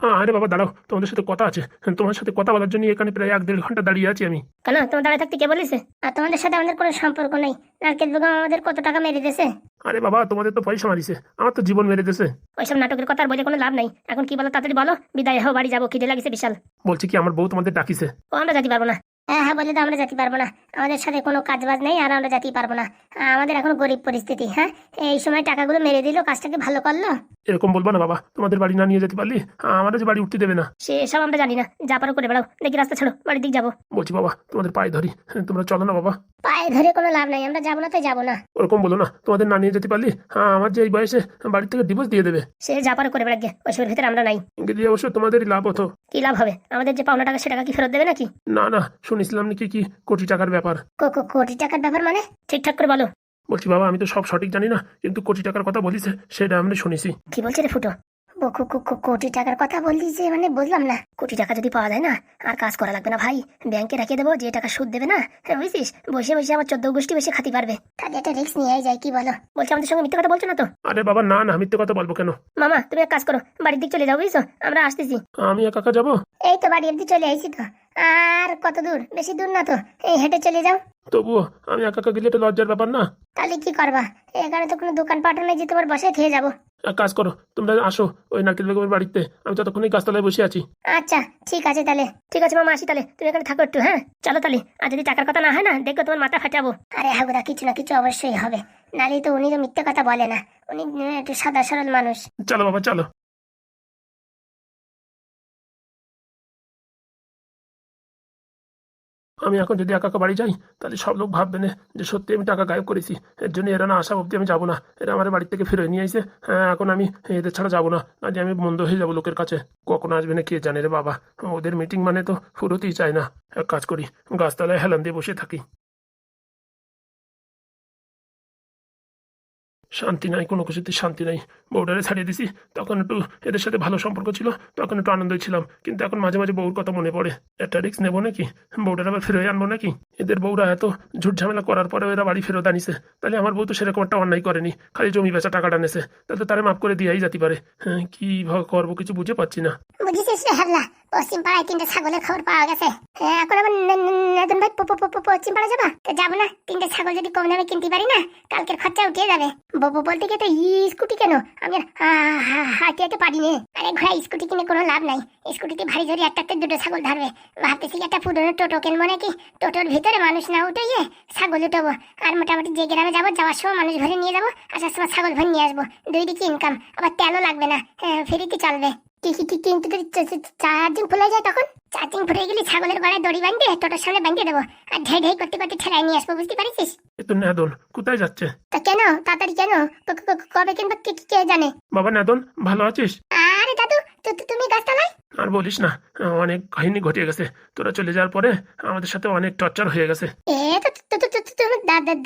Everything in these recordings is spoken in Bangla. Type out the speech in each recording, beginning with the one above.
আরে বাবা দাঁড়াও তোমাদের সাথে কথা আছে। তোমার সাথে কথা বলার জন্য এখানে প্রায় এক দেড় ঘণ্টা দাঁড়িয়ে আছি আমি। কেন তোমার দাঁড়িয়ে থাকতে কে বলেছে? আর তোমাদের সাথে আমাদের কোনো সম্পর্ক নেই। নারকেল বেগম আমাদের কত টাকা মেরে দিয়েছে? আরে বাবা তোমাদের তো পয়সা মারিছে। আমার তো জীবন মেরে দিয়েছে। ওইসব নাটকের কথা আর বলে কোনো লাভ নাই। এখন কি বলো তাড়াতাড়ি বলো। বিদায় হও বাড়ি যাব। খিদে লাগিছে বিশাল। বলছি কি আমার বউ তোমাদের ডাকিছে। ও আমরা যেতে পারব না। হ্যাঁ হ্যাঁ বলে তো আমরা যেতে পারব না। আমাদের সাথে কোনো কাজ বাজ নেই আর আমরা যেতেই পারব না। আমাদের এখন গরিব পরিস্থিতি হ্যাঁ? এই সময় টাকাগুলো মেরে দিল কাজটাকে ভালো করল। এরকম বলব না বাবা তোমাদের বাড়ি না নিয়ে যেতে পারলি আমাদের যে বাড়ি উঠতে দেবে না। সে সব আমরা জানি না। যা পারো করে বেড়াও। দেখি রাস্তা ছাড়ো বাড়ির দিক যাব। বলছি বাবা তোমাদের পায়ে ধরি। তোমরা চলো না বাবা। পায়ে ধরে কোনো লাভ নাই। আমরা যাব না তো যাব না। ওরকম বলো না তোমাদের না নিয়ে যেতে পারলি হ্যাঁ আমার যে এই বয়সে বাড়ি থেকে ডিভোর্স দিয়ে দেবে। সে যা পারো করে বেড়াক গে ওইসবের ভিতরে আমরা নাই। দিয়ে অবশ্য তোমাদেরই লাভ হতো। কি লাভ হবে? আমাদের যে পাওনা টাকা সে টাকা কি ফেরত দেবে নাকি? না না শুনেছিলাম নাকি কি কোটি টাকার ব্যাপার। কোটি টাকার ব্যাপার মানে? ঠিকঠাক করে বলো। বলছি বাবা আমি তো সব সঠিক জানি না কিন্তু কোটি টাকার কথা বলিছে সেটা আমি শুনেছি। কি বলছে রে ফুটো? কোটি টাকার কথা বললি যে মানে বুঝলাম না। কোটি টাকা যদি পাওয়া যায় না আর কাজ করা লাগবে না ভাই। ব্যাংকে রেখে দেবো যে টাকা সুদ দেবে না হ্যাঁ, বুঝছিস? বসে বসে আমার চোদ্দ গোষ্ঠী বসে খাতি পারবে। তাহলে একটা রিস্ক নিয়ে যায় কি বলো? বলছি আমাদের সঙ্গে মিথ্যে কথা বলছো না তো? আরে বাবা না না মিথ্যে কথা বলব কেন? মামা তুমি এক কাজ করো বাড়ির দিক চলে যাও বুঝছ? আমরা আসতেছি। আমি একা যাব? এই তো বাড়ি অব্দি চলে আইছি তো। আর কত দূর? বেশি দূর না তো। এই হেঁটে চলে যাও। তবুও আমি একা একা গেলে এটা লজ্জার ব্যাপার না? তাহলে কি করবা? এখানে তো কোনো দোকান পাঠও নেই যে তোমার বসে খেয়ে যাব। এক কাজ করো তোমরা আসো ওই নারকেল বেগমের বাড়িতে। আমি ততক্ষণই গাছতলায় বসে আছি। আচ্ছা ঠিক আছে তাহলে। ঠিক আছে মামা আসি তাহলে। তুমি এখানে থাকো একটু হ্যাঁ? চলো তাহলে। আর যদি টাকার কথা না হয় না দেখো তোমার মাথা ফাটাবো। আরে হাগুদা কিছু না কিছু অবশ্যই হবে। নালে তো উনি তো মিথ্যে কথা বলে না। উনি একটু সাদা সরল মানুষ। চলো বাবা চলো। আমি এখন যদি একা একা বাড়ি যাই, তাহলে সব লোক ভাববে না যে সত্যি আমি টাকা গায়েব করেছি। এর জন্য এরা না আসা অবধি আমি যাব না। এরা আমার বাড়ি থেকে ফিরে নিয়ে আসে হ্যাঁ এখন আমি এদের ছাড়া যাব না। যে আমি বন্ধ হয়ে যাব লোকের কাছে। কখন আসবে না কে জানে রে বাবা। ওদের মিটিং মানে তো ফুরোতেই চায় না। এক কাজ করি, গাছতলায় হেলান দিয়ে বসে থাকি। শান্তি নাই, কোনো কিছুতে শান্তি নাই। বউডারে ছাড়িয়ে দিছি, তখন একটু এদের সাথে ভালো সম্পর্ক ছিল, তখন একটু আনন্দই ছিলাম, কিন্তু এখন মাঝে মাঝে বউর কথা মনে পড়ে। একটা রিক্স নেব নাকি? বউটার আবার ফেরত আনব নাকি? এদের বউরা এত ঝুট ঝামেলা করার পরে এরা বাড়ি ফেরত আনিছে। তাহলে আমার বউ তো সেরকম একটা অন্যায় করেনি, খালি জমি বেচা টাকাটা নেছে। তাহলে তারা মাফ করে দিয়াই যেতে পারে। হ্যাঁ কি করব কিছু বুঝে পাচ্ছি না। পশ্চিম পাড়ায় তিনটে ছাগলের খবর পাওয়া গেছে। হ্যাঁ, এখন আবার ন- ন- নতুন ভাই পশ্চিম পাড়া যাবা? তো যাব না। তিনটে ছাগল যদি কম দামে কিনতে পারি না কালকের খরচা উঠে যাবে। বলতে গিয়ে তো স্কুটি কেন? আমি আর হা- হা- হাঁটতে হাঁটতে পারি নে। আরে ঘোড়া স্কুটি কিনে কোনো লাভ নাই। স্কুটিতে ভারী ধরে একটা দুটো ছাগল ধরবে। ভাবতেছি একটা পুরনো টোটো কিনবো নাকি? টোটোর ভিতরে মানুষ না উঠে গিয়ে ছাগল উঠবো। আর মোটামুটি যে গ্রামে যাব যাওয়ার সময় মানুষ ভরে নিয়ে যাব আসার সময় ছাগল ভরে নিয়ে আসব। দুই দিকে ইনকাম আবার তেলও লাগবে না। ফেরিতে ফ্রিতে চলবে। কি কি কি কিন্তু চার্জিং ফুলে যায় তখন? চার্জিং ফুলে গেলে ছাগলের গলায় দড়ি বাঁধে টোটোর সামনে বাঁধিয়ে দেবো। আর ঢেই ঢেই করতে করতে ঠেলায় নিয়ে আসব বুঝতে পারিস তো নাদন কোথায় যাচ্ছে? তা কেন? তাড়াতাড়ি কেন? কবে কিনবা কে কে জানে? বাবা নাদন ভালো আছিস? আরে দাদু তুমি গাছতলায়? আর বলিস না অনেক কাহিনী ঘটে গেছে। তোরা চলে যাওয়ার পরে আমাদের সাথে অনেক টর্চার হয়ে গেছে। এ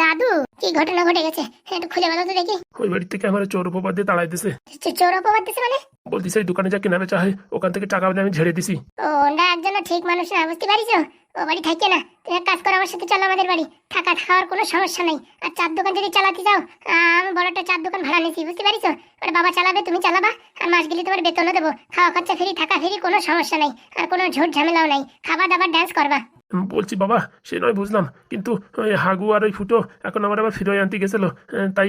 দাদু কি ঘটনা ঘটে গেছে? হ্যাঁ, একটু খুলে বলো তো দেখি। ওই বাড়ি থেকে আমার চোর উপবাদ দিয়ে তাড়াই দিছে চোর উপবাদ দিছে মানে? বলতিছে দোকানে যা কেনা বেচা হয় ওখান থেকে টাকা আমি ঝেড়ে দিছি। ও না একজন ঠিক মানুষ না বুঝতে পারিস ও বাড়ি থাকে না। তুমি এক কাজ করো আমার সাথে চলো আমাদের বাড়ি। থাকা খাওয়ার কোনো সমস্যা নেই। আর চার দোকান যদি চালাতে চাও আমি বড় একটা চার দোকান ভাড়া নিয়েছি বুঝতে পারিস ওটা বাবা চালাবে তুমি চালাবা। আর মাস গেলে তোমার বেতনও দেবো। খাওয়া খরচা ফ্রি থাকা ফ্রি কোনো সমস্যা নেই। আর কোনো ঝোট ঝামেলাও নাই। খাবার দাবার ড্যান্স করবা। বলছি বাবা সে নয় বুঝলাম। কিন্তু ওই হাগু আর ওই ফুটো এখন আমার আবার ফিরে আনতে গেছিল। তাই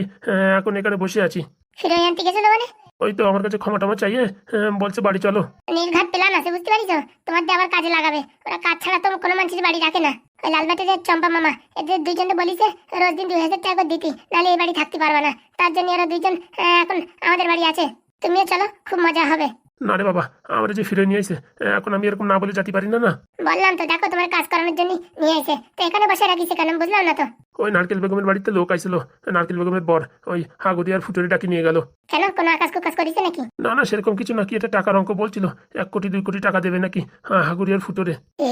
এখন এখানে বসে আছি। ফিরে আনতে গেছিল মানে? ওই তো আমার কাছে ক্ষমা টমা চাইয়ে আহ, বলছে বাড়ি চলো। নির্ঘাত প্ল্যান আছে বুঝতে পারিস তোমার দিয়ে আবার কাজে লাগাবে। ওরা কাজ ছাড়া তো কোনো মানুষের বাড়ি রাখে না। ওই লালবাটির চম্পা মামা এদের দুইজনে বলিছে রোজ দিন দুই হাজার টাকা করে দিতি নাহলে এই বাড়ি থাকতে পারবে না। তার জন্য এরা দুইজন আহ, এখন আমাদের বাড়ি আছে। তুমিও চলো খুব মজা হবে। না রে বাবা আমার যে ফিরে নিয়ে এসে এখন আমি এরকম না বলে যেতে পারি না না। বললাম তো দেখো তোমার কাজ করানোর জন্য নিয়ে এসে। তো এখানে বসে রাখিস কেন বুঝলাম না তো? ওই নারকেল বেগমের বাড়িতে লোক আইছিল নারকেল বেগমের বর ওই হাগুদি আর ফুটুরি ডাকি নিয়ে গেল। কেন? কোনো আকাশ কুকাশ করেছে নাকি? না না সেরকম কিছু নাকি এটা টাকার অঙ্ক বলছিল? এক কোটি দুই কোটি টাকা দেবে নাকি? হ্যাঁ হাগুড়ি আর ফুটোরে। এ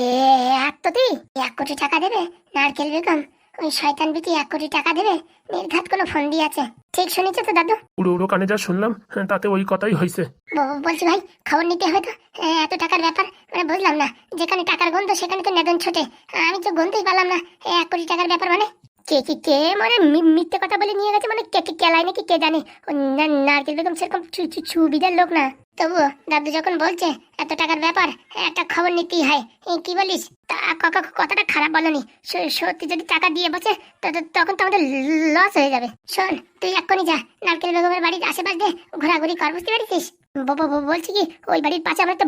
এক কোটি এক কোটি টাকা দেবে নারকেল বেগম। ওই শয়তান বিটি এক কোটি টাকা দেবে? নির্ঘাত কোনো ফোন দিয়ে আছে। ঠিক শুনেছো তো দাদু? উড়ো উড়ো কানে যা শুনলাম হ্যাঁ, তাতে ওই কথাই হয়েছে বলছি ভাই খবর নিতে হবে তো? এ, এত টাকার ব্যাপার মানে বুঝলাম না যেখানে টাকার গন্ধ সেখানে তো নেদন ছোটে। আমি তো গন্ধই পেলাম না এ, এক কোটি টাকার ব্যাপার মানে? কে কে কে মানে মি- মিথ্যে কথা বলে নিয়ে গেছে মানে কে কে কেলাই নাকি কে জানে? ও না- নারকেল বেগম সেরকম ছু- ছু- সুবিধার লোক না। তবুও দাদু যখন বলছে এত টাকার ব্যাপার একটা খবর নিতেই হয় এ, কি বলিস? তা কথাটা খারাপ বলনি। সত্যি যদি টাকা দিয়ে বসে তখন তো আমাদের লস হয়ে যাবে। শোন, তুই এক্ষুনি যা। নারকেল বেগমের বাড়ির আশেপাশ দিয়ে ঘোরাঘুরি কর, বুঝতে পারিস বলছি কি, ওই বাড়ির পাশে আমার একটা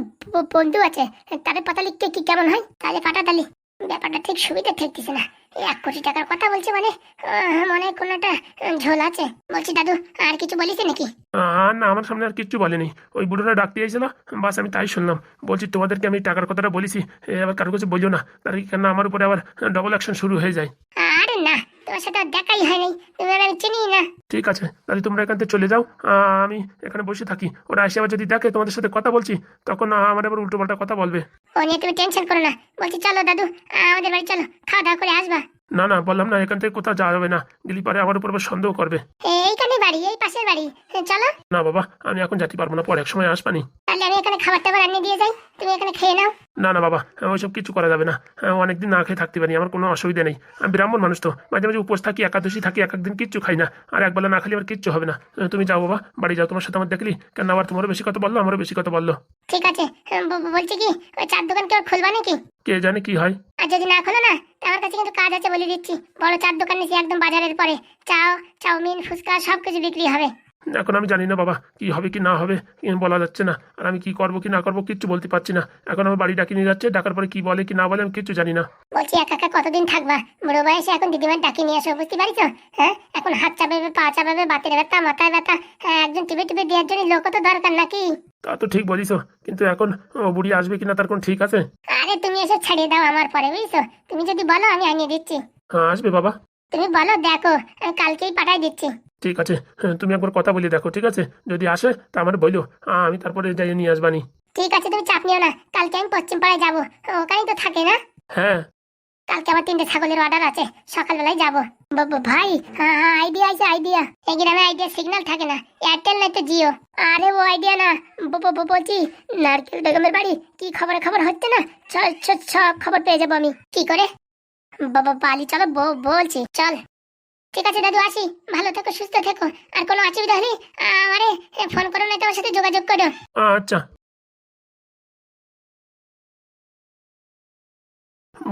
বন্ধু আছে। তাদের পাতা লিখতে কি কেমন হয়? তাহলে কাটাতালি ব্যাপারটা ঠিক সুবিধা ঠেকতেছে না। এই এক কোটি টাকার কথা বলছে মানে মনে হয় কোনো একটা ঝোল আছে। বলছি দাদু আর কিছু বলিস নাকি? না আমার সামনে আর কিছু বলেনি। ওই বুড়োটা ডাকতে এসেছিল বাস আমি তাই শুনলাম। বলছি তোমাদেরকে আমি টাকার কথাটা বলেছি এবার আবার কারও কাছে বলিও না। তার কেন আমার উপরে আবার ডবল অ্যাকশন শুরু হয়ে যায়। আরে না তোমার সাথে আর দেখাই হয়নি। তুমি আর আমি চিনি না। ঠিক আছে তাহলে তোমরা এখান থেকে চলে যাও। আহ, আমি এখানে বসে থাকি। ওরা এসে আবার যদি দেখে তোমাদের সাথে কথা বলছি তখন আহ, আমার আবার উল্টো পাল্টা কথা বলবে। ও নিয়ে তুমি টেনশন করো না। বলছি চলো দাদু আহ, আমাদের বাড়ি চলো। খাওয়া দাওয়া করে আসবা। না না বললাম না এখান থেকে কোথাও যাওয়া যাবে না। গেলি পারে আমার উপর আবার সন্দেহ করবে। এইখানে বাড়ি এই পাশের বাড়ি। চলো। না বাবা আমি এখন যেতে পারব না পরে এক সময় আসবানি। তাহলে আমি এখানে খাবার টাবার আনিয়ে দিয়ে যাই। তুমি এখানে খেয়ে নাও। না না বাবা ওইসব কিছু করা যাবে না। হ্যাঁ, অনেকদিন না খেয়ে থাকতে পারি আমার কোনো অসুবিধা নেই। আমি ব্রাহ্মণ মানুষ তো মাঝে মাঝে উপোস থাকি একাদশী থাকি এক একদিন কিচ্ছু খাই না। আর একবেলা না খালি আমার কিচ্ছু হবে না। হ্যাঁ, তুমি যাও বাবা বাড়ি যাও তোমার সাথে আমার দেখলি? কেন আবার তোমারও বেশি কথা বলল আমারও বেশি কথা বলল। ঠিক আছে হ্যাঁ, বলছি কি ওই চার দোকান কেউ খুলবা নাকি? কে জানে কি হয়। আর যদি না খোলো না আমার কাছে কিন্তু কাজ আছে বলে দিচ্ছি। বড় চার দোকান নিয়েছি একদম বাজারের পরে। চাও চাউমিন ফুচকা সব কিছু বিক্রি হবে। এখন আমি জানি না বাবা কি হবে কি না হবে বলা যাচ্ছে না আর আমি কি করব কি না করব কিচ্ছু বলতে পারছি না। এখন আমার বাড়ি ডাকি নিয়ে যাচ্ছে ডাকার পরে কি বলে কি না বলে আমি কিচ্ছু জানি না। বলছি একা একা কতদিন থাকবা? বুড়ো বয়সে এখন দিদিমার ডাকি নিয়ে আসো বুঝতে পারিস হ্যাঁ? এখন হাত চাপাবে পা চাপাবে বাতের ব্যথা মাথায় ব্যথা হ্যাঁ একজন টিপে টিপে দেওয়ার জন্য লোকও তো দরকার নাকি? তা তো ঠিক বলিস কিন্তু এখন ও বুড়ি আসবে কিনা তার কোন ঠিক আছে? আরে তুমি এসে ছাড়িয়ে দাও আমার পরে বুঝছ? তুমি যদি বলো আমি আনিয়ে দিচ্ছি। হ্যাঁ আসবে বাবা। তুমি বলো দেখো কালকেই পাঠাই দিচ্ছি। ঠিক আছে হ্যাঁ, তুমি একবার কথা বলে দেখো ঠিক আছে? যদি আসে তা আমার আহ, আমি তারপরে যাই নিয়ে আসবানি ঠিক আছে তুমি চাপ নিও না। কালকে আমি পশ্চিম পাড়ায় যাব। ওখানেই তো থাকে না? হ্যাঁ। কালকে আমার তিনটে ছাগলের অর্ডার আছে। সকালবেলায় যাব। ভাই হ্যাঁ হ্যাঁ আইডিয়া আছে আইডিয়া এই গ্রামে আইডিয়া সিগন্যাল থাকে না। এয়ারটেল নাই তো জিও আরে ও আইডিয়া না। বলছি নারকেল বেগমের বাড়ি? কি খবরে খবর হচ্ছে না? সব খবর পেয়ে যাব আমি। কি করে? বাবা বালি চলো বলছি চল। ঠিক আছে, দাদু, আসি। ভালো থেকো, সুস্থ থেকো। আর কোনো অসুবিধা হলে আমারে ফোন করো না তোমার সাথে যোগাযোগ করো। আচ্ছা।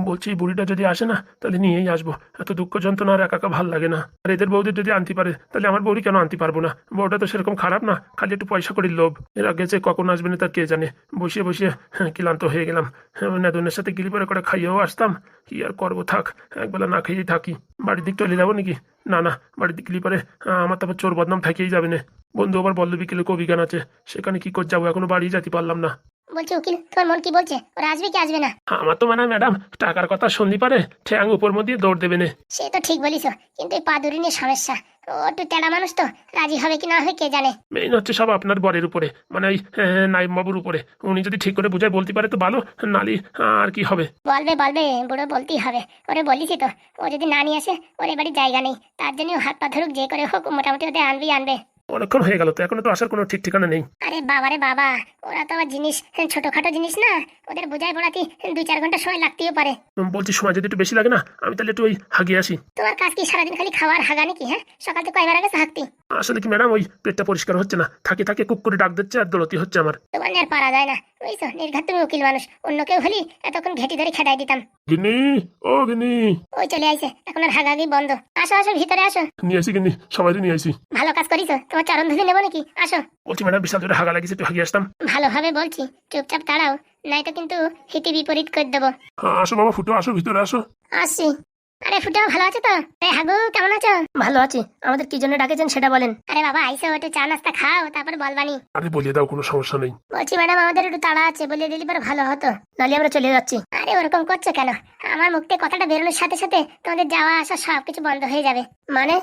বলছি বুড়িটা যদি আসে না তাহলে নিয়েই আসব। এত দুঃখ যন্ত্রণা আর একা ভালো লাগে না। আর এদের বৌদি যদি আনতে পারে তাহলে আমার বউরি কেন আনতে পারব না? বউটা তো সেরকম খারাপ না খালি একটু পয়সা করির লোভ। এর আগে যে কখন আসবে না তার কে জানে? বসিয়ে বসিয়ে হ্যাঁ, ক্লান্ত হয়ে গেলাম। নেদনের সাথে গিলি পরে করে খাইয়েও আসতাম। কি আর করব থাক একবেলা না খেয়েই থাকি। বাড়ির দিক চলে যাব নাকি? না না বাড়ির দিক গেলে পরে আমার তারপর চোর বদনাম থেকেই যাবে না। বন্ধু আবার বল্ল বিকেলে কবি গান আছে। সেখানে কি করে যাব এখনও বাড়ি যেতে পারলাম না। বলছি উকিল তোমার মন কি বলছে? ওরা আসবে কি আসবে না? আমার তো মানে ম্যাডাম টাকার কথা শুনলি পারে ঠ্যাং উপর মধ্যে দৌড় দেবে না। সে তো ঠিক বলিস কিন্তু এই পাদুরি নিয়ে সমস্যা। ও একটু তেড়া মানুষ তো রাজি হবে কি না হবে কে জানে? মেইন হচ্ছে সব আপনার বরের উপরে মানে ওই নাইম বাবুর উপরে। উনি যদি ঠিক করে বুঝায় বলতে পারে তো ভালো নালি আর কি হবে? বলবে বলবে বুড়ো বলতেই হবে। ওরে বলিছি তো ও যদি না নিয়ে আসে ওরে বাড়ির জায়গা নেই। তার জন্য হাত পা ধরুক যে করে হোক মোটামুটি ওদের আনবেই আনবে। অনেকক্ষণ হয়ে গেল তো এখনও তো আসার কোনো ঠিক ঠিকানা নেই। আরে বাবারে বাবা ওরা তো আবার জিনিস ছোটখাটো জিনিস না ওদের বোঝাই পড়াতে দুই চার ঘণ্টা সময় লাগতেও পারে। বলছি সময় যদি একটু বেশি লাগে না আমি তাহলে একটু ওই হাগিয়ে আসি। তোমার কাজ কি সারাদিন খালি খাওয়ার হাগা নাকি হ্যাঁ? সকাল থেকে কয়বার আগে হাঁকতি আসলে কি ম্যাডাম ওই পেটটা পরিষ্কার হচ্ছে না থাকে থাকে কুক করে ডাক দিচ্ছে আর দৌড়তি হচ্ছে আমার। তোমার আর পারা যায় না। বুঝছ নির্ঘাত তুমি উকিল মানুষ অন্য কেউ হলি এতক্ষণ ঘেটি ধরে খেদাই দিতাম। গিনি ও গিনি ওই চলে আইছে এখন আর হাগাগি বন্ধ। আসো আসো ভিতরে আসো। নিয়ে আসি গিনি সবাই নিয়ে আসি। ভালো কাজ করিস তোমার চরণ ধুলি নেব নাকি? আসো। বলছি ম্যাডাম বিশাল জোরে হাগা লাগিয়েছে একটু হাগিয়ে আসতাম। ভালোভাবে বলছি। চুপচাপ দাঁড়াও নাই তো কিন্তু হিতে বিপরীত করে দেবো। হ্যাঁ, আসো বাবা ফুটো আসো ভিতরে আসো। আসছি আরে ফুটো ভালো আছো তো? আরে হাগু কেমন আছো? ভালো আছি। আমাদের কি জন্য ডাকেছেন সেটা বলেন। আরে বাবা আইসো একটু চা নাস্তা খাও তারপর বলবানি। আরে বলিয়ে দাও কোনো সমস্যা নেই। বলছি ম্যাডাম আমাদের একটু তাড়া আছে বলে দিলে পরে ভালো হতো। নাহলে আমরা চলে যাচ্ছি। আরে ওরকম করছ কেন? আমার মুখ থেকে কথাটা বেরোনোর সাথে সাথে তোমাদের যাওয়া আসা সব কিছু বন্ধ হয়ে যাবে। মানে?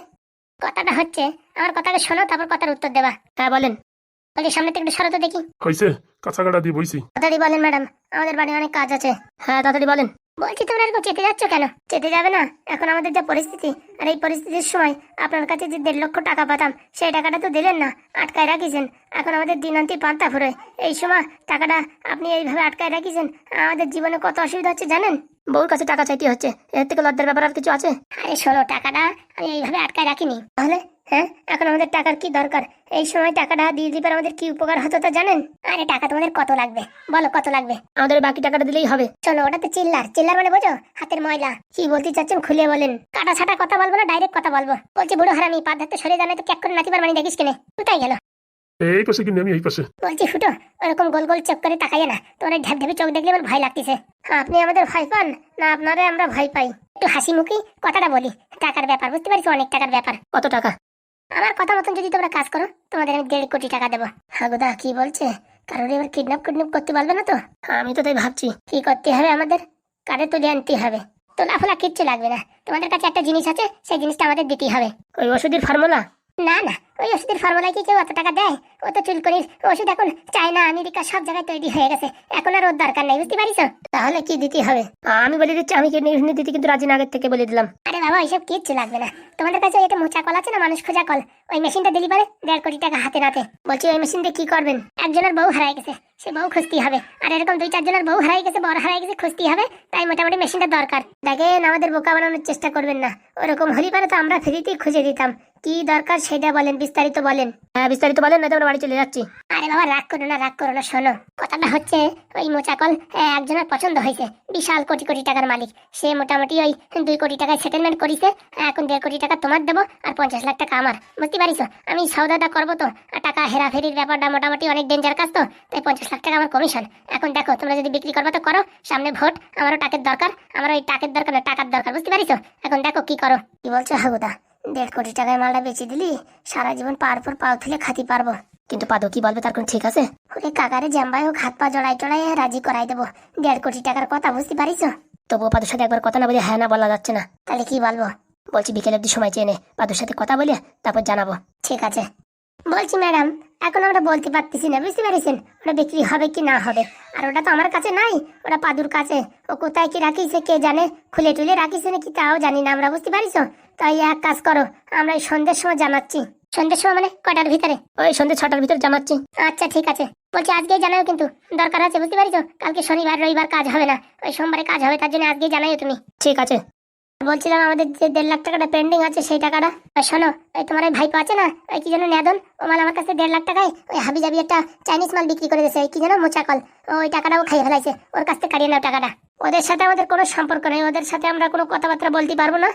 কথাটা হচ্ছে আমার কথাটা শোনো তারপর কথার উত্তর দেবা। হ্যাঁ বলেন। বলছি সামনে থেকে একটু সরো তো দেখি। হয়েছে কাঁচা গাড়া দিয়ে বইছি। তাড়াতাড়ি বলেন ম্যাডাম আমাদের বাড়ি অনেক কাজ আছে। হ্যাঁ তাড়াতাড়ি বলেন। বলছি তোমরা এরকম চেতে যাচ্ছ কেন? চেতে যাবে না? এখন আমাদের যা পরিস্থিতি আর এই পরিস্থিতির সময় আপনার কাছে যে দেড় লক্ষ টাকা পাতাম সেই টাকাটা তো দিলেন না আটকায় রাখিছেন। এখন আমাদের দিনান্তি পান্তা ফুরোয়। এই সময় টাকাটা আপনি এইভাবে আটকায় রাখিছেন আমাদের জীবনে কত অসুবিধা হচ্ছে জানেন? বউর কাছে টাকা চাইতে হচ্ছে। এর থেকে লজ্জার ব্যাপার আর কিছু আছে? আরে শোনো টাকাটা আমি এইভাবে আটকায় রাখিনি। তাহলে? হ্যাঁ? এখন আমাদের টাকার কি দরকার? এই সময় টাকাটা দিয়ে দিবার আমাদের কি উপকার হতো তা জানেন? আরে টাকা তোমাদের কত লাগবে? বলো কত লাগবে? আমাদের বাকি টাকাটা দিলেই হবে। চলো ওটা তো চিল্লার। চিল্লার মানে বোঝো? হাতের ময়লা। কি বলতে চাচ্ছেন খুলে বলেন। কাটা ছাটা কথা বলব না ডাইরেক্ট কথা বলব। বলছি বুড়ো হারামি পা ধাতে সরে জানাই তো ক্যাক করে নাচিবার মানে দেখিস কেনে? কোথায় গেল? এই পাশে কিনে আমি এই পাশে। বলছি ফুটো ওরকম গোল গোল চোখ করে তাকাইয়ে না। তোমার ঢ্যাপ ঢ্যাপি চোখ দেখলে আমার ভয় লাগতেছে। আপনি আমাদের ভয় পান? না আপনারে আমরা ভয় পাই। একটু হাসি মুখি কথাটা বলি। টাকার ব্যাপার বুঝতে পারছি? অনেক টাকার ব্যাপার। কত টাকা? আমার কথা মতন যদি তোমরা কাজ করো তোমাদের আমি দেড় কোটি টাকা দেবো। হাগুদা কি বলছে? কারোর এবার কিডন্যাপ কিডন্যাপ করতে পারবে না তো? আমি তো তাই ভাবছি। কি করতে হবে আমাদের? কারে তুলে আনতে হবে। তোলা ফোলা কিচ্ছু লাগবে না। তোমাদের কাছে একটা জিনিস আছে সেই জিনিসটা আমাদের দিতেই হবে। ওই ওষুধের ফর্মুলা না না ওই ওষুধের ফর্মুলায় কি কেউ অত টাকা দেয়? ও তো চুলকনির ওষুধ এখন চায়না আমেরিকা সব জায়গায় তৈরি হয়ে গেছে। এখন আর ওর দরকার নাই বুঝতে পারিস? তাহলে কি দিতে হবে? আমি বলে দিচ্ছি আমি কিডনি দিতে কিন্তু রাজি আগের থেকে বলে দিলাম। আরে বাবা এইসব কিচ্ছু লাগবে না। তোমাদের কাছে এটা মোচা কল আছে না মানুষ খোঁজা কল? ওই মেশিনটা দিলি পারে দেড় কোটি টাকা হাতে নাতে। বলছি ওই মেশিন দিয়ে কি করবেন? একজনের বউ হারাই গেছে। সে বউ খুঁজতেই হবে। আর এরকম দুই চারজনের বউ হারাই গেছে বড় হারাই গেছে খুঁজতেই হবে। তাই মোটামুটি মেশিনটা দরকার। দেখেন আমাদের বোকা বানানোর চেষ্টা করবেন না। ওরকম হলি পারে তো আমরা ফ্রিতেই খুঁজে দিতাম। কি দরকার সেটা বলেন বিস্তারিত বলেন। হ্যাঁ বিস্তারিত বলেন না তো আমরা বাড়ি চলে যাচ্ছি। আরে বাবা রাগ করো না রাগ করো না শোনো। কথাটা হচ্ছে ওই মোচাকল একজনের পছন্দ হয়েছে। বিশাল কোটি কোটি টাকার মালিক। সে মোটামুটি ওই দুই কোটি টাকায় সেটেলমেন্ট করিছে। এখন দেড় কোটি টাকা তোমার দেবো আর পঞ্চাশ লাখ টাকা আমার। বুঝতে পারিস আমি সৌদাটা করব তো? আর টাকা হেরাফেরির ব্যাপারটা মোটামুটি অনেক ডেঞ্জার কাজ তো। তাই পঞ্চাশ লাখ টাকা আমার কমিশন এখন দেখো তোমরা যদি বিক্রি করব তো করো। সামনে ভোট আমারও টাকের দরকার আমার ওই টাকের দরকার না টাকার দরকার বুঝতে পারিস এখন দেখো কি করো। কি বলছো হাগুদা? দেড় কোটি টাকায় মালটা বেচে দিলি সারা জীবন পার পর পাও তুলে খাতি পারব। কিন্তু পাদো কি বলবে তার কোন ঠিক আছে? ওরে কাকারে জাম্বাই হোক হাত পা জড়াই টড়াই রাজি করাই দেবো। দেড় কোটি টাকার কথা বুঝতে পারিস তবুও পাদুর সাথে একবার কথা না বলে হ্যাঁ না বলা যাচ্ছে না। তাহলে কি বলব? বলছি বিকেল অব্দি সময় চেয়ে নে পাদুর সাথে কথা বলে তারপর জানাব। ঠিক আছে। বলছি ম্যাডাম, এখন আমরা বলতে পারতেছি না, বুঝতে পেরেছেন? ওটা বিক্রি হবে কি না হবে? আর ওটা তো আমার কাছে নাই, ওটা পাদুর কাছে। ও কোথায় কি রাখিছে কে জানে? খুলে টুলে রাখিছে নাকি তাও জানি না, আমরা বুঝতে পারিস তাই এক কাজ করো, আমরা এই সন্ধ্যের সময় জানাচ্ছি সন্ধ্যের সময় মানে কটার ভিতরে? ওই সন্ধ্যে ছটার ভিতরে জানাচ্ছি আচ্ছা ঠিক আছে। বলছি আজকেই জানাও কিন্তু, দরকার আছে, বুঝতে পারিস কালকে শনিবার, রবিবার কাজ হবে না। ওই সোমবারে কাজ হবে, তার জন্য আজকেই জানাইও তুমি। ঠিক আছে। বলছিলাম আমাদের যে দেড় লাখ টাকাটা পেন্ডিং আছে, সেই টাকাটা। আর শোনো ওই তোমার ওই ভাইপো আছে না ওই কি যেন নেদন ও মাল আমার কাছে দেড় লাখ টাকায় ওই হাবি জাবি একটা চাইনিজ মাল বিক্রি করে দিয়েছে ওই কি যেন মোচাকল। ওই টাকাটাও খাইয়ে ফেলাইছে, ওর কাছ থেকে কাটিয়ে নাও টাকাটা। ওদের সাথে আমাদের কোনো সম্পর্ক নেই, ওদের সাথে আমরা কোনো কথাবার্তা বলতে পারব না।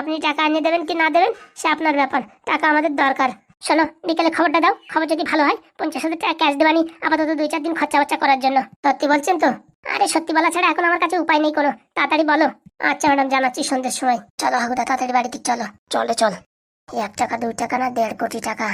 আপনি টাকা এনে দেবেন কি না দেবেন, সে আপনার ব্যাপার, টাকা আমাদের দরকার। শোনো, বিকেলে খবরটা দাও, খবর যদি ভালো হয়, পঞ্চাশ হাজার টাকা ক্যাশ দেবানি আপাতত দুই চার দিন খরচা বর্চা করার জন্য। সত্যি বলছেন তো? আরে সত্যি বলা ছাড়া এখন আমার কাছে উপায় নেই কোনো। তাড়াতাড়ি বলো। আচ্ছা ম্যাডাম জানাচ্ছি সন্ধ্যের সময়। চলো হাগুদা তাড়াতাড়ি বাড়িতে চলো। চলে চল। এক টাকা দুই টাকা না দেড় কোটি টাকা।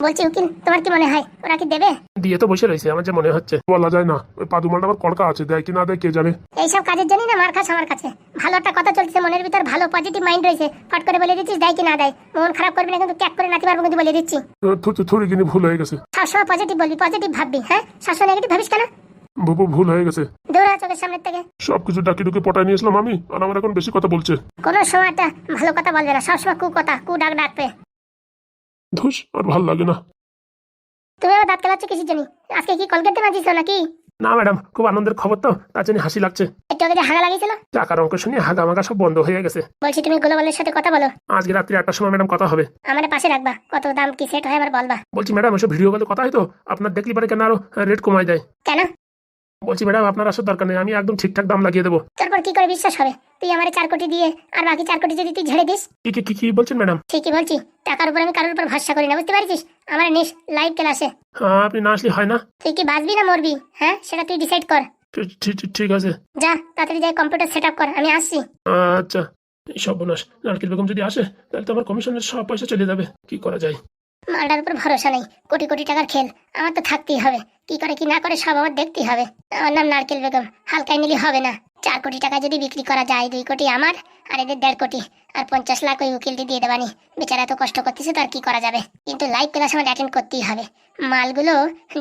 বলছি উকিল তোমার কি মনে হয় ওরা কি দেবে? দিয়ে তো বসে রয়েছে আমার যে মনে হচ্ছে। বলা যায় না ওই পাদুমালটা আবার কড়কা আছে দেয় কি না দেয় কে জানে? এইসব কাজের জন্যই না মার খাস আমার কাছে। ভালো একটা কথা চলছে মনের ভিতর ভালো পজিটিভ মাইন্ড রয়েছে। ফট করে বলে দিচ্ছিস দেয় কি না দেয়। মন খারাপ করবি না কিন্তু ট্যাগ করে নাচি পারব কিন্তু বলে দিচ্ছি। থুড়ি কিনি ভুল হয়ে গেছে। সবসময় পজিটিভ বলবি পজিটিভ ভাববি হ্যাঁ? সবসময় নেগেটিভ ভাবিস কেন? বুবু ভুল হয়ে গেছে। দৌড়া চোখের সামনের থেকে। সবকিছু ডাকি ডুকে পটায় নিয়েছিলাম আমি আর আমার এখন বেশি কথা বলছে। কোনো সময় একটা ভালো কথা বলবে না সবসময় কু কথা কু ডাক ডাকবে। ধুস আর ভালো লাগে না। তুমি আবার দাঁত কেলাচ্ছ কিসের জন্য? আজকে কি কলকাতা নাকি? না ম্যাডাম খুব আনন্দের খবর তো তার জন্য হাসি লাগছে। একটু আগে যে হাগা লাগিয়েছিল? টাকার অঙ্ক শুনে হাগা মাগা সব বন্ধ হয়ে গেছে। বলছি তুমি গোলাবালের সাথে কথা বলো। আজকে রাত্রি আটটার সময় ম্যাডাম কথা হবে। আমার পাশে রাখবা কত দাম কি সেট হয় আমার বলবা। বলছি ম্যাডাম এসব ভিডিও কলে কথা হয় তো আপনার দেখলি পারে কেন আরও রেট কমাই দেয়? কেন? বলছি ম্যাডাম আপনার আসার দরকার নেই আমি একদম ঠিকঠাক দাম লাগিয়ে দেবো। তারপর কি করে বিশ্বাস হবে? তুই আমার চার কোটি দিয়ে আর বাকি চার কোটি যদি তুই ঝেড়ে দিস? কি কি কি কি বলছেন ম্যাডাম? ঠিকই বলছি টাকার উপর আমি কারোর উপর ভরসা করি না বুঝতে পারছিস আমার নিস লাইভ ক্লাসে। হ্যাঁ, আপনি না আসলে হয় না? তুই কি বাঁচবি না মরবি? হ্যাঁ সেটা তুই ডিসাইড কর। ঠিক- ঠিক ঠিক- ঠিক আছে। যা তাড়াতাড়ি যাই কম্পিউটার সেট আপ কর আমি আসছি। আচ্ছা এই সর্বনাশ। নারকেল বেগম যদি আসে তাহলে তো আমার কমিশনের সব পয়সা চলে যাবে। কি করা যায়? মালটার উপর ভরসা নেই। কোটি কোটি টাকার খেল। আমার তো থাকতেই হবে। কি করে কি না করে সব আমার দেখতেই হবে। আমার নাম নারকেল বেগম। হালকায় নিলে হবে না। চার কোটি টাকা যদি বিক্রি করা যায়, দুই কোটি আমার, আর এদের দেড় কোটি। আর পঞ্চাশ লাখ ওই উকিলটি দিয়ে দেবানি। বেচারা এত কষ্ট করতেছে, তো আর কি করা যাবে? কিন্তু লাইভ ক্লাস আমার অ্যাটেন্ড করতেই হবে। মালগুলো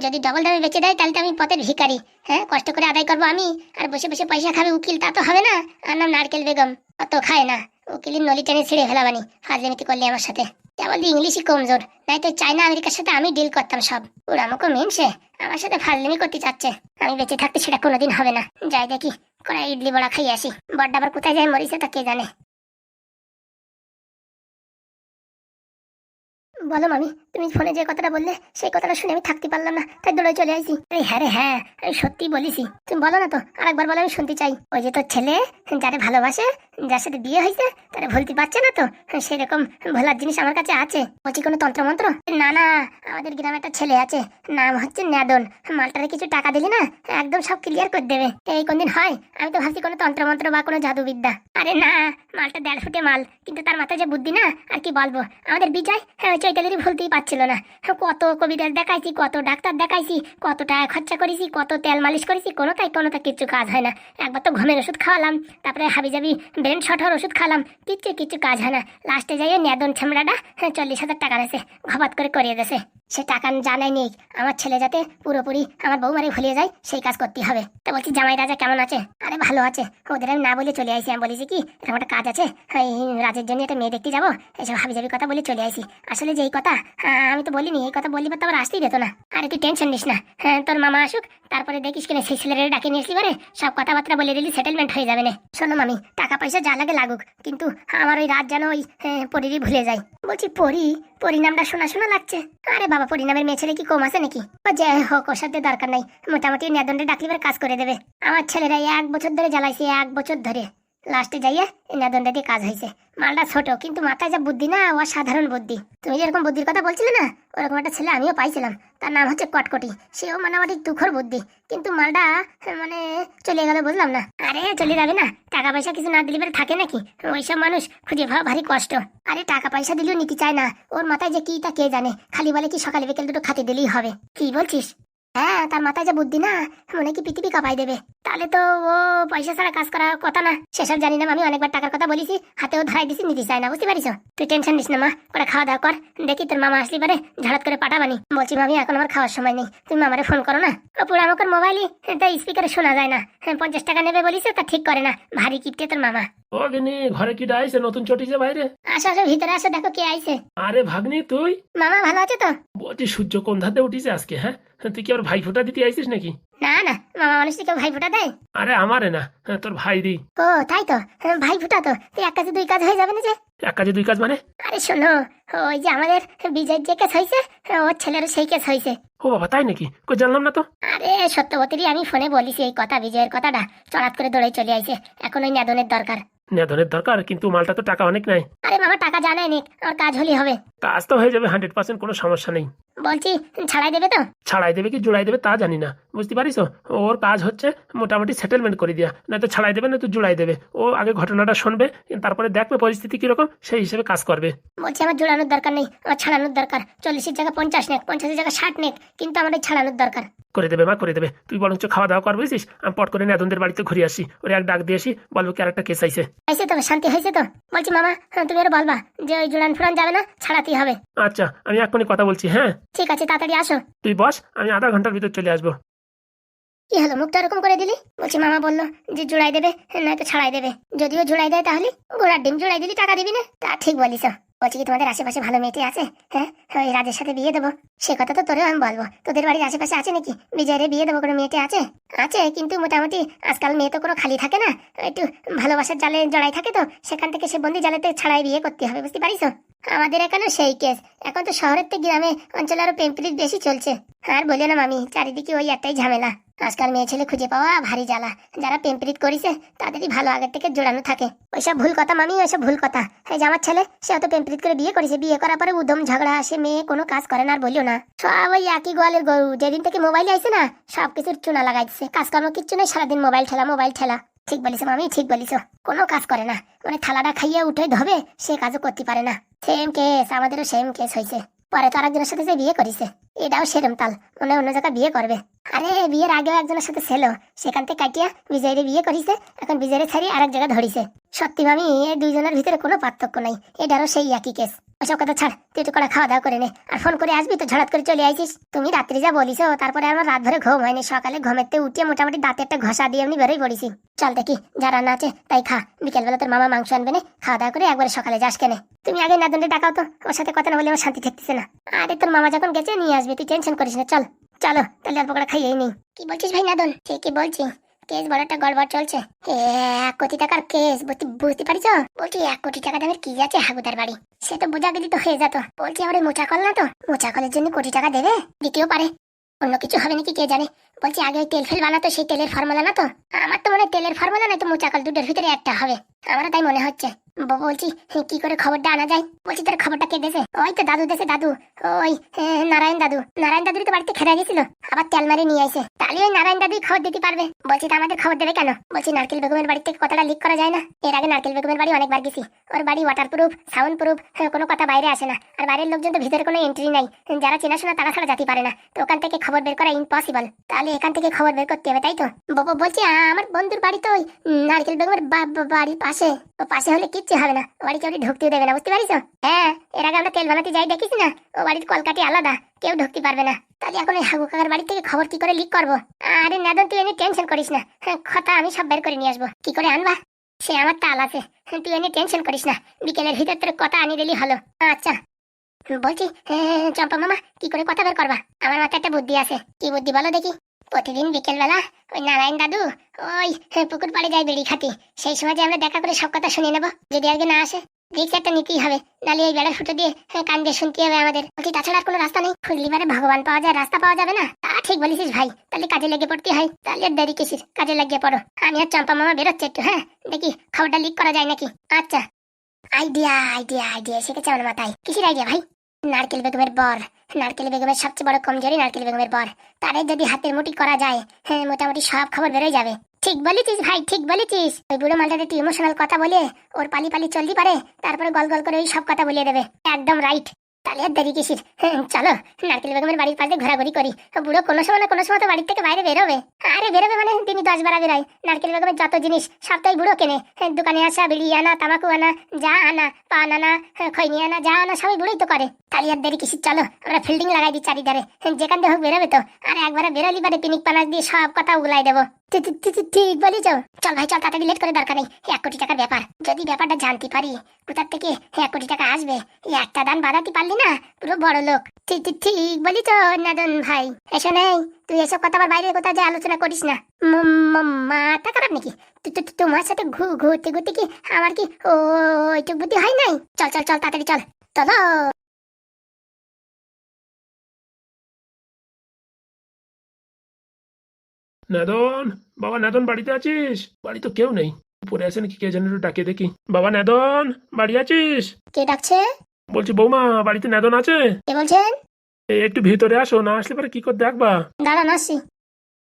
যদি ডবল দামে বেচে দেয়, তাহলে তো আমি পথের ভিখারি। হ্যাঁ কষ্ট করে আদায় করব আমি। আর বসে বসে পয়সা খাবে উকিল, তা তো হবে না। আর নাম নারকেল বেগম। অত খায় না। উকিলের নলি টেনে ছিঁড়ে ফেলাবানি। ফাজলিমিতি করলে আমার সাথে। কেবল ইংলিশই কমজোর। নাই তো চাইনা আমেরিকার সাথে আমি ডিল করতাম সব। ওরা আমাকে মেনছে আমার সাথে ফাজলিমি করতে চাচ্ছে। আমি বেঁচে থাকতে সেটা কোনোদিন হবে না। যাই দেখি করে ইডলি বড়া খাই আসি। বড্ডা আবার কোথায় যায় মরিছে তা কে জানে। বলো মামি, তুমি ফোনে যে কথাটা বললে, সেই কথাটা শুনে আমি থাকতে পারলাম না। তাই দৌড়ে চলে আসি। আরে হ্যাঁ রে হ্যাঁ আমি সত্যি বলিসি তুমি বলো না তো, আরেকবার বলো আমি শুনতে চাই। ওই যে তোর ছেলে, যারে ভালোবাসে যার সাথে বিয়ে হয়েছে, তারা ভুলতে পারছে না তো। সেরকম ভোলার জিনিস আমার কাছে আছে। বলছি কোনো তন্ত্রমন্ত্র? না না, আমাদের গ্রামে একটা ছেলে আছে। নাম হচ্ছে ন্যাদন। মালটারে কিছু টাকা দিলি না, একদম সব ক্লিয়ার করে দেবে। এই কোনদিন হয়? আমি তো ভাবছি কোনো তন্ত্রমন্ত্র বা কোনো জাদুবিদ্যা। আরে না, মালটা দেড় ফুটে মাল, কিন্তু তার মাথায় যে বুদ্ধি না, আর কি বলব? আমাদের বিজয় হ্যাঁ চৈতালিরই ভুলতেই পারছিল না। কত কবিরাজ দেখাইছি, কত ডাক্তার দেখাইছি, কত টাকা খরচা করেছি, কত তেল মালিশ করেছি কোনোটাই কোনোটা কিচ্ছু কাজ হয় না। একবার তো ঘুমের ওষুধ খাওয়ালাম, তারপরে হাবিজাবি ব্রেন শটার ওষুধ খালাম। কিচ্ছু কিছু কাজ হয় না। লাস্টে যাইয়ে নেদন ছেমড়াটা হ্যাঁ, চল্লিশ হাজার টাকা রয়েছে ঘবাত করে করিয়ে দেছে। সে টাকা জানাই নেই। আমার ছেলে যাতে পুরোপুরি আমার বৌমারে ভুলিয়ে যায় সেই কাজ করতে হবে। তো বলছি জামাই রাজা কেমন আছে? আরে ভালো আছে। ওদের আমি না বলে চলে আসি আমি বলেছি কি এরকম একটা কাজ আছে এই রাজের জন্য একটা মেয়ে দেখতে যাব এসব হাবিজাবি কথা বলে চলে আসি আসলে যেই কথা আমি তো বলিনি এই কথা বললি তো আবার আসতেই যেত না। আরে তুই টেনশন নিস না। হ্যাঁ তোর মামা আসুক তারপরে দেখিস কিনা সেই ছেলের ডাকে নিয়ে আসলি পারে সব কথাবার্তা বলে দিলি সেটেলমেন্ট হয়ে যাবে না। শোনো মামি টাকা পয়সা যা লাগে লাগুক কিন্তু আমার ওই রাত যেন ওই হ্যাঁ, পরিরই ভুলে যায়। বলছি পরি? পরিণামটা শোনা শোনা লাগছে। আরে বাবা, পরিণামের মেয়ে ছেলে কি কম আছে নাকি? যাই হোক, ওর সাথে দরকার নাই। মোটামুটি নেদনটা ডাকলিবার কাজ করে দেবে। আমার ছেলেরা এক বছর ধরে জ্বালাইছে, এক বছর ধরে। লাস্টে যাইয়া নেদনটা দিয়ে কাজ হয়েছে মালটা ছোট, কিন্তু মাথায় যা বুদ্ধি না ও সাধারণ বুদ্ধি। তুমি যেরকম বুদ্ধির কথা বলছিলে না, ওরকম একটা ছেলে আমিও পাইছিলাম। তার নাম হচ্ছে কটকটি। সেও মোটামুটি দুঃখর বুদ্ধি। কিন্তু মালটা মানে চলে গেল বুঝলাম না। আরে, চলে যাবে না। টাকা পয়সা কিছু না দিলে থাকে নাকি? ওইসব মানুষ খুঁজে পাওয়া ভারী কষ্ট। আরে টাকা পয়সা দিলেও নিতে চায় না। ওর মাথায় যে কি তা কে জানে? খালি বলে কি সকালে বিকেল দুটো খাতে দিলেই হবে? কি বলছিস? হ্যাঁ তার মাথায় যা বুদ্ধি না, মনে কি পৃথিবী কাঁপাই দেবে। তাহলে তো ও পয়সা ছাড়া কাজ করার কথা না। সেসব জানি না আমি অনেকবার টাকার কথা বলেছি হাতেও ধরাই দিছি নিতে চাই না বুঝতে পারিস তুই টেনশন নিস না মা করে খাওয়া দাওয়া কর দেখি তোর মামা আসলি পারে ঝাড়াত করে পাঠাবানি। বলছি মামি এখন আমার খাওয়ার সময় নেই তুমি মামারে ফোন করো না। ও পুরো আমাকে মোবাইলই তাই স্পিকারে শোনা যায় না। হ্যাঁ, পঞ্চাশ টাকা নেবে বলিস তা ঠিক করে না। ভারী কিপটে তোর মামা। ও গিনি ঘরে কি ডাইছে নতুন চটিছে বাইরে? আসো আসো ভিতরে আসো দেখো কে আইছে। আরে ভাগ্নি তুই? মামা ভালো আছে তো? বলছি সূর্য কোন ধাতে উঠিছে আজকে হ্যাঁ? তুই কি আবার ভাই ফোঁটা দিতে আইছিস নাকি? না না মামা মানুষটি কেউ ভাই ফোটা দেয়? আরে আমারে না হ্যাঁ, তোর ভাই রি ও তাই তো হ্যাঁ, ভাই ফুটা তো তুই এক কাজে দুই কাজ হয়ে যাবে না যে? এক কাজে দুই কাজ মানে? আরে শোনো ওই যে আমাদের বিজয়ের যে কেস হয়েছে ওর ছেলেরও সেই কেস হয়েছে। ও বাবা তাই নাকি? কই জানলাম না তো? আরে সত্যবতীরই আমি ফোনে বলিছি এই কথা বিজয়ের কথাটা চড়াত করে দৌড়ে চলে আইছে এখন ওই নেদনের দরকার। নেধনের দরকার কিন্তু মালটা তো টাকা অনেক নাই আরে মামা টাকা জানাই নিক আমার কাজ হলেই হবে। কাজ তো হয়ে যাবে হান্ড্রেড পার্সেন্ট কোনো সমস্যা নেই। বলছি ছাড়াই দেবে তো? ছাড়াই দেবে কি জোড়াই দেবে তা জানি না বুঝতে পারিস? ওর কাজ হচ্ছে মোটামুটি সেটেলমেন্ট করে দিয়া না তো ছাড়াই দেবে না তো জোড়াই দেবে। ও আগে ঘটনাটা শুনবে তারপরে দেখবে পরিস্থিতি কীরকম সেই হিসেবে কাজ করবে। বলছি আমার জোড়ানোর দরকার নেই আমার ছাড়ানোর দরকার। চল্লিশের জায়গা পঞ্চাশ নেক পঞ্চাশের জায়গা ষাট নেক কিন্তু আমার ছাড়ানোর দরকার। করে দেবে মা করে দেবে। তুই বরঞ্চ খাওয়া দাওয়া কর বুঝিস আমি পট করে নেদনদের বাড়িতে ঘুরে আসি। ওরে এক ডাক দিয়ে আসি বলব কি আর একটা কেস আইছে। হয়েছে তো শান্তি হয়েছে তো? বলছি মামা হ্যাঁ, তুমি আর বলবা যে ওই জোড়ান ফুরান যাবে না? ছাড়াতেই হবে? আচ্ছা আমি এক্ষুনি কথা বলছি হ্যাঁ? ঠিক আছে তাড়াতাড়ি আসো। তুই বস আমি আধা ঘণ্টার ভিতর চলে আসব। কি হলো মুখটা এরকম করে দিলি? বলছি মামা বলল যে জোড়াই দেবে নয়তো ছাড়াই দেবে। যদিও জোড়াই দেয় তাহলে ঘোড়ার ডিম জোড়াই দিলি টাকা দিবি না? তা ঠিক বলিস। বলছি কি তোমাদের আশেপাশে ভালো মেয়েটি আছে? হ্যাঁ? ওই রাজের সাথে বিয়ে দেবো? সে কথা তো তোরেও আমি বলব। তোদের বাড়ির আশেপাশে আছে নাকি? বিজয়ের বিয়ে দেবো কোনো মেয়েটি আছে? আছে, কিন্তু মোটামুটি আজকাল মেয়ে তো কোনো খালি থাকে না। একটু ভালোবাসার জালে জড়াই থাকে তো, সেখান থেকে সে বন্দি জালেতে ছাড়াই বিয়ে করতে হবে, বুঝতে পারিস আমাদের এখানে সেই কেস এখন তো শহরের থেকে গ্রামে অঞ্চলে আরও প্রেমপ্রীত বেশি চলছে। আর বলে না মামি, চারিদিকে ওই একটাই ঝামেলা। আজকাল মেয়ে ছেলে খুঁজে পাওয়া ভারী জ্বালা। যারা প্রেমপ্রীত করেছে, তাদেরই ভালো আগের থেকে জোড়ানো থাকে। ওইসব ভুল কথা মামি, ওইসব ভুল কথা। এই যে আমার ছেলে সে অত প্রেমপ্রীত করে বিয়ে করেছে। বিয়ে করার পরে উদম ঝগড়া আসে মেয়ে কোনো কাজ করে না আর বলিও না। সব ওই একই গোয়ালের গরু। যেদিন থেকে মোবাইল আইছে না সব কিছুর চুনা লাগাই দিচ্ছে কাজকর্ম কিচ্ছু নেই, সারাদিন মোবাইল ঠেলা মোবাইল ঠেলা। ঠিক বলিস মামি, ঠিক বলিস কোনো কাজ করে না। মানে থালাটা খাইয়ে উঠে ধবে, সে কাজও করতে পারে না। সেম কেস আমাদেরও সেম কেস হয়েছে পরে তো আরেকজনের সাথে যে বিয়ে করিছে, এটাও সেরম তাল। মনে অন্য জায়গায় বিয়ে করবে। আরে, বিয়ের আগেও একজনের সাথে ছিল। সেখান থেকে কাটিয়া বিজয়ের বিয়ে করিছে, এখন বিজয়ের ছাড়িয়ে আরেক জায়গায় ধরিছে। সত্যি মামি এই দুইজনের ভিতরে কোনো পার্থক্য নাই। এটারও সেই একই কেস ওসব কথা ছাড়, তুই একটু করে খাওয়া দাওয়া করে নে। আর ফোন করে আসবি তো, ঝড়াত করে চলে আইছিস। তুমি রাত্রি যা বলিস তারপরে আমার রাত ধরে ঘুম হয়নি। সকালে ঘুমেতে উঠে মোটামুটি দাঁতে একটা ঘষা দিয়ে এমনি বেরোই পড়েছি। চল দেখি, যা রান্না আছে, তাই খা। বিকেলবেলা তোর মামা মাংস আনবে না খাওয়া দাওয়া করে একবারে সকালে যাস কেনে। তুমি আগে না নাদনটা ডাকাও তো, ওর সাথে কথা না বলে আমার শান্তি থাকতেছে না। আরে, তোর মামা যখন গেছে, নিয়ে আসবি, তুই টেনশন করিস না, চল। চলো, তাহলে অল্প করে খাইয়েই নেই। কি বলছিস ভাই নাদন? ঠিকই বলছি। কেস বড় একটা গড়বড় চলছে। এক কোটি টাকার কেস, বুঝতে বুঝতে পারিস বলছি, এক কোটি টাকা দামের কি আছে হাগুদার বাড়ি? সে তো বোঝা গেলি তো হয়ে যেত। বলছি, আমার মোচা কল না তো। মোচা কলের জন্য কোটি টাকা দেবে? দিতেও পারে। অন্য কিছু হবে নাকি কে জানে? বলছি, আগে তেল ফেল বানাতো, সেই তেলের ফর্মুলা না তো আমার তো মনে হয় তেলের ফর্মুলা নাই, তো মোচা কল দুটোর ভিতরে একটা হবে। আমারও তাই মনে হচ্ছে। বলছি কি করে খবরটা আনা যায়? বলছি, তোর খবরটা কে দেছে ওই তো দাদু দেছে দাদু। ওই নারায়ণ দাদু। নারায়ণ দাদুর তো বাড়িতে খেলা গেছিল। আবার তেল মারি নিয়ে আসে তাহলে ওই নারায়ণ দাদুই খবর দিতে পারবে। বলছি, তা আমাদের খবর দেবে কেন? বলছি, নারকেল বেগমের বাড়ি থেকে কথাটা লিক করা যায় না? এর আগে নারকেল বেগমের বাড়ি অনেকবার গেছি। ওর বাড়ি ওয়াটার প্রুফ সাউন্ড প্রুফ কোনো কথা বাইরে আসে না। আর বাইরের লোকজন তো ভিতরে কোনো এন্ট্রি নাই। যারা চেনাশোনা তারা ছাড়া যেতে পারে না। তো ওখান থেকে খবর বের করা ইম্পসিবল তাহলে এখান থেকে খবর বের করতে হবে তাই তো? বাবা বলছি আমার বন্ধুর বাড়ি তো ওই নারকেল বেগমের বাড়ির পাশে। ও পাশে হলে কিচ্ছু হবে না। বাড়ি কেউ ঢুকতেও দেবে না বুঝতে পারিস? হ্যাঁ এর আগে আমরা তেল বানাতে যাই দেখিস না? ও বাড়ির কলকাটি আলাদা কেউ ঢুকতে পারবে না। তাহলে এখন ওই হাগু কাকার বাড়ি থেকে খবর কি করে লিক করব? আরে নাদন তুই এনে টেনশন করিস না। হ্যাঁ, কথা আমি সব বের করে নিয়ে আসব। কি করে আনবা? সে আমার তাল আছে। হ্যাঁ, তুই এনে টেনশন করিস না। বিকেলের ভিতর তোর কথা আনি দিলি হলো। আচ্ছা। বলছি হ্যাঁ, চম্পা মামা কি করে কথা বের করবা? আমার মাথায় একটা বুদ্ধি আছে। কি বুদ্ধি বলো দেখি। প্রতিদিন বিকেলবেলা ওই নারায়ণ দাদু ওই পুকুর পাড়ে যাই বেড়ি খাতি সেই সময় যে আমরা দেখা করে সব কথা শুনে নেব যদি আজকে না আসে রিক্স একটা নিতেই হবে। নাহলে এই বেড়ার ফুটো দিয়ে হ্যাঁ, কান দিয়ে শুনতে হবে আমাদের। বলছি তাছাড়া আর কোনো রাস্তা নেই? ফুললিবারে ভগবান পাওয়া যায় রাস্তা পাওয়া যাবে না? তা ঠিক বলেছিস ভাই। তাহলে কাজে লেগে পড়তে হয়। তাহলে আর দেরি কিসির? কাজে লাগিয়ে পড়ো। আমি আর চম্পা মামা বেরোচ্ছে একটু হ্যাঁ? দেখি খবরটা লিক করা যায় নাকি? আচ্ছা। আইডিয়া আইডিয়া আইডিয়া শিখেছে আমার মাথায়। কিসের আইডিয়া ভাই? নারকেল বেগমের বর। নারকেল বেগমের সবচেয়ে বড় কমজোরি নারকেল বেগমের বর। তারে যদি হাতের মুটি করা যায় হ্যাঁ মোটামুটি সব খবর বেরোয় যাবে। ঠিক বলেছিস ভাই, ঠিক বলেছিস। ওই বুড়ো মালটাতে একটু ইমোশনাল কথা বলে ওর পালি পালি চলতে পারে, তারপরে গল গল করে ওই সব কথা বলিয়ে দেবে। একদম রাইট তাহলে আর দেরি কিসির? চলো, নারকেল বেগমের বাড়ির পাশে ঘোরাঘুরি করি। বুড়ো কোনো সময় না কোনো সময় তো বাড়ির থেকে বাইরে বেরোবে। আরে বেরোবে মানে তিনি দশ বারা বেরোয় নারকেল বেগমের যত জিনিস সবটাই বুড়ো কেনে। দোকানে আসা, বিড়ি আনা, তামাকু আনা, যা আনা, পান আনা খৈনি আনা, যা আনা, সবই বুড়োই তো করে। তাহলে আর দেরি কিসির? চলো, আমরা ফিল্ডিং লাগাই দিই চারিধারে। যেখান দিয়ে হোক বেরোবে তো। আর একবারে বেরোলি বারে পিনিক পানাস দিয়ে সব কথা উগলাই দেবো। ঠিক বলি চল চল ভাই, চল, তাড়াতাড়ি লেট করে দরকার নেই। এক কোটি টাকার ব্যাপার। যদি ব্যাপারটা জানতে পারি, কোথার থেকে এক কোটি টাকা আসবে? একটা দান বাড়াতে পারলি না? পুরো বড় লোক। ঠিক ঠিক ঠিক বলি তো নাদন ভাই। এসো নেই। তুই এসব কথা আবার বাইরে কোথাও যে আলোচনা করিস না। মাথা খারাপ নাকি? তোমার সাথে ঘু- ঘুরতে ঘুরতে কি আমার কি ওইটুক বুদ্ধি হয় নাই? চল চল চল তাড়াতাড়ি চল। চলো। নেদন বাবা নেদন বাড়িতে আছিস? বাড়ি তো কেউ নেই। উপরে আছে নাকি কে জানে ডাকে দেখি। বাবা নেদন বাড়ি আছিস? কে ডাকছে? বলছি বৌমা বাড়িতে নেদন আছে? কে বলছেন? এ, একটু ভিতরে আসো না আসলে পরে কি করে দেখবা? দাঁড়ান আসছি।